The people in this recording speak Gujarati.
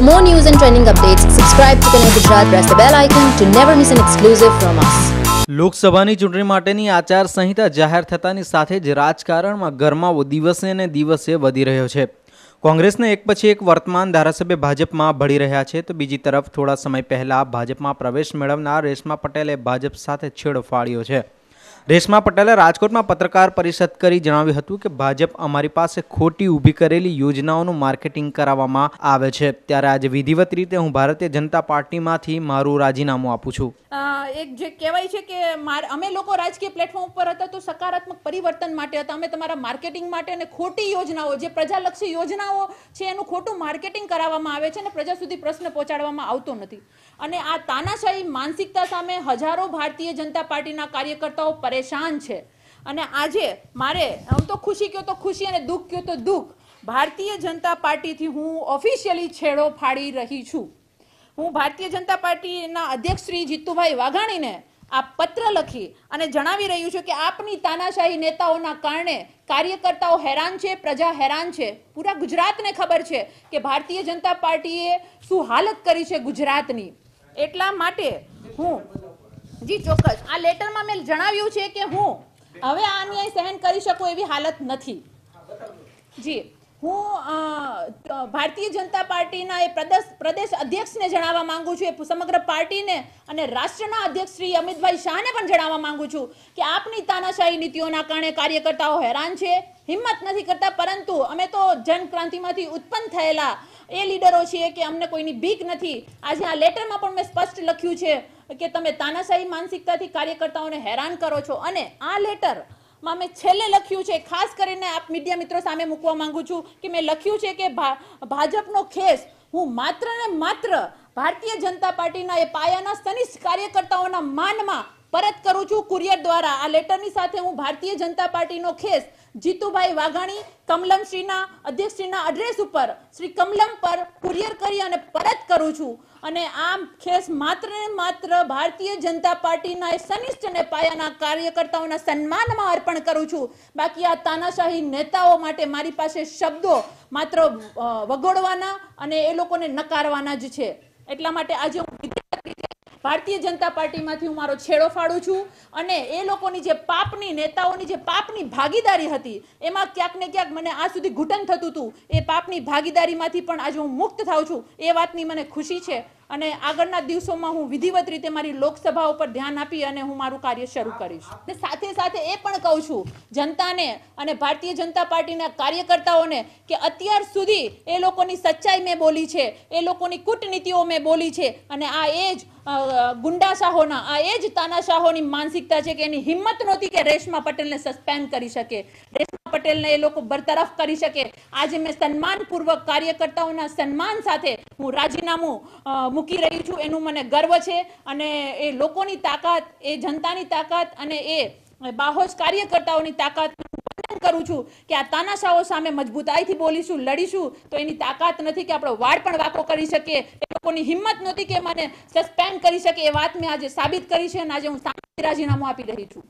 For more news and trending updates, subscribe to Connect Gujarat, press the bell icon to never miss an exclusive from us. લોકસભાની ચૂંટણી માટેની આચાર સંહિતા જાહેર થતાની સાથે જ રાજકારણમાં ગરમાવો દિવસે ને દિવસે વધી રહ્યો છે કોંગ્રેસને એક પછી એક વર્તમાન ધારાસભ્ય ભાજપમાં ભળી રહ્યા છે તો બીજી તરફ થોડા સમય પહેલા ભાજપમાં પ્રવેશ મેળવનાર રેશમા પટેલે ભાજપ સાથે છેડો ફાડ્યો છે રેશમા પટેલે રાજકોટમાં પત્રકાર પરિષદ કરી જણાવ્યું હતું કે ભાજપ અમારી પાસે ખોટી ઊભી કરેલી યોજનાઓનું માર્કેટિંગ કરાવવામાં આવે છે. ત્યારે આજે વિધિવત રીતે હું ભારતીય જનતા પાર્ટીમાંથી મારું રાજીનામું આપું છું. એક જે કહેવાય છે કે અમે લોકો રાજકીય પ્લેટફોર્મ ઉપર હતા તો સકારાત્મક પરિવર્તન માટે હતા. અમે તમારા માર્કેટિંગ માટે અને ખોટી યોજનાઓ, જે પ્રજાલક્ષી યોજનાઓ છે, એનું ખોટું માર્કેટિંગ કરાવવામાં આવે છે અને પ્રજા સુધી પ્રશ્ન પહોંચાડવામાં આવતો નથી. અને આ તાનાશાહી માનસિકતા સામે હજારો ભારતીય જનતા પાર્ટીના કાર્યકર્તાઓ પરેશાન છે. અને આજે મારે આમ તો ખુશી કયો તો ખુશી અને દુઃખ કયો તો દુઃખ. ભારતીય જનતા પાર્ટીથી હું ઓફિશિયલી છેડો ફાડી રહી છું. હું ભારતીય જનતા પાર્ટીના અધ્યક્ષ શ્રી જીતુભાઈ વાઘાણીને આ પત્ર લખી અને જણાવી રહ્યું છું કે આપની તાનાશાહી નેતાઓના કારણે કાર્યકર્તાઓ હેરાન છે, પ્રજા હેરાન છે. પૂરા ગુજરાતને ખબર છે કે ભારતીય જનતા પાર્ટીએ શું હાલત કરી છે ગુજરાતની. એટલા માટે હું જી, ચોક્કસ. આ લેટરમાં મેં જણાવ્યું છે કે હું હવે આ અન્યાય સહન કરી શકું એવી હાલત નથી. જી. હું ભારતીય જનતા પાર્ટીના એ પ્રદેશ પ્રદેશ અધ્યક્ષને જણાવવા માંગુ છું, એ સમગ્ર પાર્ટીને અને રાષ્ટ્રના અધ્યક્ષ શ્રી અમિતભાઈ શાહને પણ જણાવવા માંગુ છું કે આપની તાનાશાહી નીતિઓના કારણે કાર્યકર્તાઓ હેરાન છે, હિંમત નથી કરતા, પરંતુ અમે તો જનક્રાંતિમાંથી ઉત્પન્ન થયેલા એ લીડરો છીએ કે અમને કોઈની બીક નથી. આજે આ લેટરમાં પણ મેં સ્પષ્ટ લખ્યું છે કે તમે તાનાશાહી માનસિકતાથી કાર્યકર્તાઓને હેરાન કરો છો અને આ લેટર માં મેં છેલ્લે લખ્યું છે, ખાસ કરીને આપ મીડિયા મિત્રો સામે મૂકવા માંગુ છું કે મેં લખ્યું છે કે ભાજપનો ખેસ, હું માત્ર ને માત્ર ભારતીય જનતા પાર્ટીના એ પાયાના સનિષ્ઠ કાર્યકર્તાઓના માનમાં પરત કરું છું કુરિયર દ્વારા. આ લેટરની સાથે હું ભારતીય જનતા પાર્ટીનો ખેસ, જીતુભાઈ વાઘાણી, કમલમશ્રીના અધ્યક્ષશ્રીના અધ્યક્ષ એડ્રેસ ઉપર, શ્રી કમલમ પર કુરિયર કરી અને પરત કરું છું. અને આમ ખેસ માત્ર ને માત્ર ભારતીય જનતા પાર્ટીના સનિષ્ઠ અને પાયાના કાર્યકર્તાઓના સન્માનમાં અર્પણ કરું છું. બાકી આ તાનાશાહી નેતાઓ માટે મારી પાસે શબ્દો માત્ર વગોડવાના અને એ લોકોને નકારવાના જ છે. એટલા માટે આજે હું ભારતીય જનતા પાર્ટીમાંથી હું મારો છેડો ફાડું છું અને એ લોકોની જે પાપની નેતાઓની જે પાપની ભાગીદારી હતી, એમાં ક્યાંક ને ક્યાંક મને આ સુધી ઘૂંટણ થતું હતું. એ પાપની ભાગીદારીમાંથી પણ આજે હું મુક્ત થાઉં છું. એ વાતની મને ખુશી છે. અને આગળના દિવસોમાં હું વિધિવત રીતે મારી લોકસભા ઉપર ધ્યાન આપી અને હું મારું કાર્ય શરૂ કરીશ. ને સાથે સાથે એ પણ કહું છું, જનતાને અને ભારતીય જનતા પાર્ટીના કાર્યકર્તાઓને કે અત્યાર સુધી એ લોકોની સચ્ચાઈ મેં બોલી છે, એ લોકોની કૂટનીતિઓ મેં બોલી છે અને આ એ જ ગુંડાશાહોના, આ એ જ તાનાશાહોની માનસિકતા છે કે એની હિંમત નહોતી કે રેશમા પટેલને સસ્પેન્ડ કરી શકે. પટેલને એ લોકો બરતરફ કરી શકે. આજે મેં સન્માનપૂર્વક કાર્યકર્તાઓના સન્માન સાથે હું રાજીનામું મૂકી રહી છું. એનું મને ગર્વ છે અને એ લોકોની તાકાત, એ જનતાની તાકાત અને એ બાહોશ કાર્યકર્તાઓની તાકાત કરું છું કે આ તાનાશાહો સામે મજબૂતાઈથી બોલીશું, લડીશું, તો એની તાકાત નથી કે આપણો વાળ પણ વાકો કરી શકીએ. એ લોકોની હિંમત નહોતી કે મને સસ્પેન્ડ કરી શકે. એ વાત મેં આજે સાબિત કરી છે અને આજે હું સામે રાજીનામું આપી રહી છું.